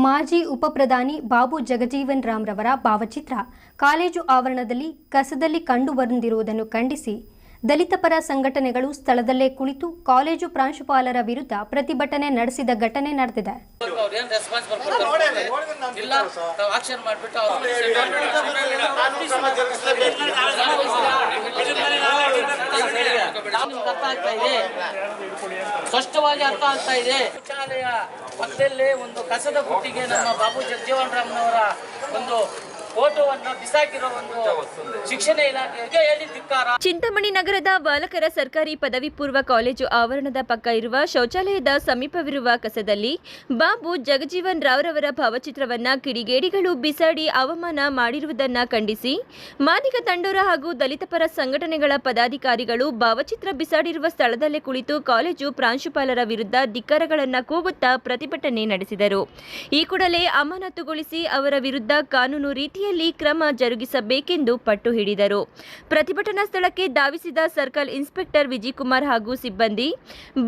ಮಾಜಿ ಉಪಪ್ರಧಾನಿ ಬಾಬು ಜಗಜೀವನ್ ರಾಮ್ ರವರ ಭಾವಚಿತ್ರ ಕಾಲೇಜು ಆವರಣದಲ್ಲಿ ಕಸದಲ್ಲಿ ಕಂಡುಬಂದಿರುವುದನ್ನು ಖಂಡಿಸಿ ದಲಿತ ಪರ ಸಂಘಟನೆಗಳು ಸ್ಥಳದಲ್ಲೇ ಕುಳಿತು ಕಾಲೇಜು ಪ್ರಾಂಶುಪಾಲರ ವಿರುದ್ಧ ಪ್ರತಿಭಟನೆ ನಡೆಸಿದ ಘಟನೆ ನಡೆದಿದೆ ಸ್ಪಷ್ಟವಾಗಿ ಅರ್ಥ ಆಗ್ತಾ ಇದೆ ಶೌಚಾಲಯ ಪಕ್ಕದಲ್ಲೇ ಒಂದು ಕಸದ ಬುಟ್ಟಿಗೆ ನಮ್ಮ ಬಾಬು ಜಗಜೀವನ್ ರಾಮ್ನವರ ಒಂದು ಚಿಂತಾಮಣಿ ನಗರದ ಬಾಲಕರ ಸರ್ಕಾರಿ ಪದವಿ ಪೂರ್ವ ಕಾಲೇಜು ಆವರಣದ ಪಕ್ಕ ಇರುವ ಶೌಚಾಲಯದ ಸಮೀಪವಿರುವ ಕಸದಲ್ಲಿ ಬಾಬು ಜಗಜೀವನ್ ರಾವ್ರವರ ಭಾವಚಿತ್ರವನ್ನ ಕಿಡಿಗೇಡಿಗಳು ಬಿಸಾಡಿ ಅವಮಾನ ಮಾಡಿರುವುದನ್ನ ಖಂಡಿಸಿ ಮಾದಿಗ ತಂಡೋರ ಹಾಗೂ ದಲಿತ ಪರ ಸಂಘಟನೆಗಳ ಪದಾಧಿಕಾರಿಗಳು ಭಾವಚಿತ್ರ ಬಿಸಾಡಿರುವ ಸ್ಥಳದಲ್ಲೇ ಕುಳಿತು ಕಾಲೇಜು ಪ್ರಾಂಶುಪಾಲರ ವಿರುದ್ಧ ಧಿಕ್ಕಾರಗಳನ್ನ ಕೂಗುತ್ತಾ ಪ್ರತಿಭಟನೆ ನಡೆಸಿದರು. ಈ ಕೂಡಲೇ ಅಮಾನತುಗೊಳಿಸಿ ಅವರ ವಿರುದ್ಧ ಕಾನೂನು ರೀತಿಯಲ್ಲಿ ಕ್ರಮ ಜರುಗಿಸಬೇಕೆಂದು ಪಟ್ಟು ಹಿಡಿದರು. ಪ್ರತಿಭಟನಾ ಸ್ಥಳಕ್ಕೆ ಧಾವಿಸಿದ ಸರ್ಕಲ್ ಇನ್ಸ್ಪೆಕ್ಟರ್ ವಿಜಯಕುಮಾರ್ ಹಾಗೂ ಸಿಬ್ಬಂದಿ,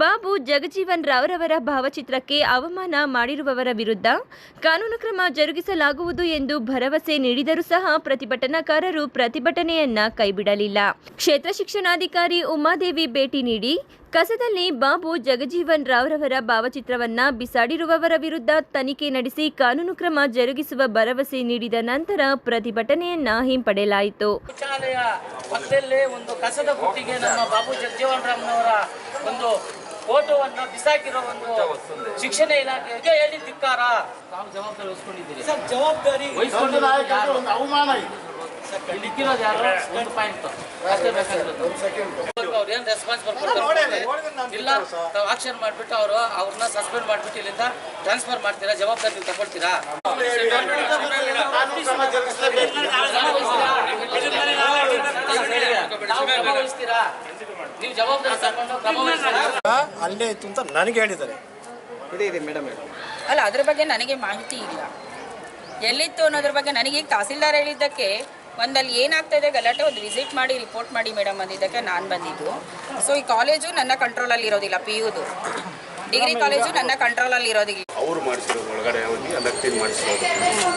ಬಾಬು ಜಗಜೀವನ್ ರಾವ್ರವರ ಭಾವಚಿತ್ರಕ್ಕೆ ಅವಮಾನ ಮಾಡಿರುವವರ ವಿರುದ್ಧ ಕಾನೂನು ಕ್ರಮ ಜರುಗಿಸಲಾಗುವುದು ಎಂದು ಭರವಸೆ ನೀಡಿದರೂ ಸಹ ಪ್ರತಿಭಟನಾಕಾರರು ಪ್ರತಿಭಟನೆಯನ್ನ ಕೈಬಿಡಲಿಲ್ಲ. ಕ್ಷೇತ್ರ ಶಿಕ್ಷಣಾಧಿಕಾರಿ ಉಮಾದೇವಿ ಭೇಟಿ ನೀಡಿ ಕಸದಲ್ಲಿ ಬಾಬು ಜಗಜೀವನ್ ರಾವ್ರವರ ಭಾವಚಿತ್ರವನ್ನ ಬಿಸಾಡಿರುವವರ ವಿರುದ್ಧ ತನಿಖೆ ನಡೆಸಿ ಕಾನೂನು ಕ್ರಮ ಜರುಗಿಸುವ ಭರವಸೆ ನೀಡಿದ ನಂತರ ಪ್ರತಿಭಟನೆಯನ್ನ ಹಿಂಪಡೆಯಲಾಯಿತು. ಶೌಚಾಲಯ ಪಕ್ಕದಲ್ಲೇ ಒಂದು ಕಸದ ಬುಟ್ಟಿಗೆ ನಮ್ಮ ಬಾಬು ಜಗಜೀವನ್ ರಾಮ್ನವರ ಒಂದು ಫೋಟೋವನ್ನು ಬಿಸಾಕಿರೋ ಒಂದು ಶಿಕ್ಷಣ ಇಲಾಖೆಗೆ ಹೇಳಿ ಧಿಕ್ಕಾರ. ತಾವು ಜವಾಬ್ದಾರಿ ವಹಿಸ್ಕೊಂಡಿದ್ದೀರಿ. ಜವಾಬ್ದಾರಿ ವಹಿಸ್ಕೊಂಡಿರೋದು ಒಂದು ಅವಮಾನ ಇದು ಇಲ್ಲಿ ಇಕ್ಕಿರೋದು ಯಾರು? ಒಂದು ಪಾಯಿಂಟ್. ಅಷ್ಟೇ ಬೇಕಾಗಿರೋದು ಅವ್ರು ಏನ್ ರೆಸ್ಪಾನ್ಸ್ ಬರ್ಕೊಡ್ತಾರೆ ಇಲ್ಲ ತಾವು ಆಕ್ಷನ್ ಮಾಡ್ಬಿಟ್ಟು ಅವರು ಅವ್ರನ್ನ ಸಸ್ಪೆಂಡ್ ಮಾಡ್ಬಿಟ್ಟು ಇಲ್ಲಿಂದ ಟ್ರಾನ್ಸ್ಫರ್ ಮಾಡ್ತೀರಾ ಜವಾಬ್ದಾರಿ ನೀವು ತಗೊಳ್ತೀರಾ? ನೀವು ಜವಾಬ್ದಾರಿ ತಗೊಂಡು ಕ್ರಮ ಅಲ್ಲೇ ಇತ್ತು ಅಂತ ನನಗೆ ಹೇಳಿದ್ದಾರೆ. ಅಲ್ಲ ಅದ್ರ ಬಗ್ಗೆ ನನಗೆ ಮಾಹಿತಿ ಇಲ್ಲ. ಎಲ್ಲಿತ್ತು ಅನ್ನೋದ್ರ ಬಗ್ಗೆ ನನಗೆ ಈಗ ತಹಸೀಲ್ದಾರ್ ಹೇಳಿದ್ದಕ್ಕೆ ಒಂದಲ್ಲಿ ಏನಾಗ್ತಾ ಇದೆ ಗಲಾಟೆ ಒಂದು ವಿಸಿಟ್ ಮಾಡಿ ರಿಪೋರ್ಟ್ ಮಾಡಿ ಮೇಡಮ್ ಅಂದಿದ್ದಕ್ಕೆ ನಾನು ಬಂದಿದ್ದು. ಸೊ ಈ ಕಾಲೇಜು ನನ್ನ ಕಂಟ್ರೋಲಲ್ಲಿ ಇರೋದಿಲ್ಲ ಪಿ ಯುದು ಡಿಗ್ರಿ ಕಾಲೇಜು ನನ್ನ ಕಂಟ್ರೋಲಲ್ಲಿ ಇರೋದಿಲ್ಲ. ಅವರು ಮಾಡಿಸಿರೋದು ಒಳಗಡೆ ಹೋಗಿ ಮಾಡಿಸಿರೋದು.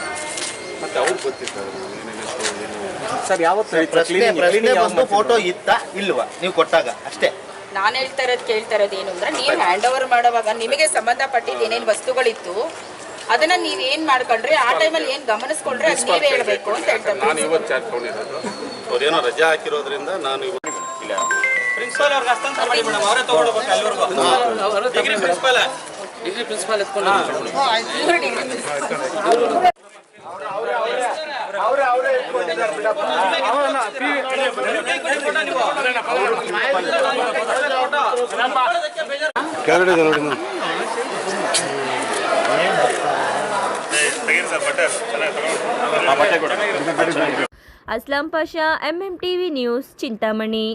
ಮತ್ತೆ ಸರ್ ಯಾವತ್ತು ಫೋಟೋ ಇತ್ತ ಇಲ್ವಾ? ನೀವು ಕೊಟ್ಟಾಗ ಅಷ್ಟೇ. ನಾನು ಹೇಳ್ತಾ ಇರೋದು ಕೇಳ್ತಾ ಇರೋದು ಏನು ಅಂದ್ರೆ ನೀವು ಹ್ಯಾಂಡ್ ಓವರ್ ಮಾಡುವಾಗ ನಿಮಗೆ ಸಂಬಂಧಪಟ್ಟಿದ್ದು ಏನೇನು ವಸ್ತುಗಳಿತ್ತು ಅದನ್ನ ನೀವ್ ಏನು ಮಾಡ್ಕೊಂಡ್ರಿ ಆ ಟೈಮಲ್ಲಿ ಏನು ಗಮನಿಸ್ಕೊಂಡ್ರೆ ಅಷ್ಟೇ ನೀವೇ ಹೇಳ್ಬೇಕು ಅಂತ ಹೇಳ್ತಾರೆ ನಾನು ಇವತ್ತು ಚಾರ್ಜ್ ತೊಗೊಂಡಿರೋದು ಅವ್ರೇನೋ ರಜೆ ಹಾಕಿರೋದ್ರಿಂದ ನಾನು ಇವತ್ತು ಇಲ್ಲ ಡಿಗ್ರಿ ಪ್ರಿನ್ಸಿಪಾಲ್ ಎತ್ಕೊಂಡು degree Aslam Pasha MMTV news Chintamani.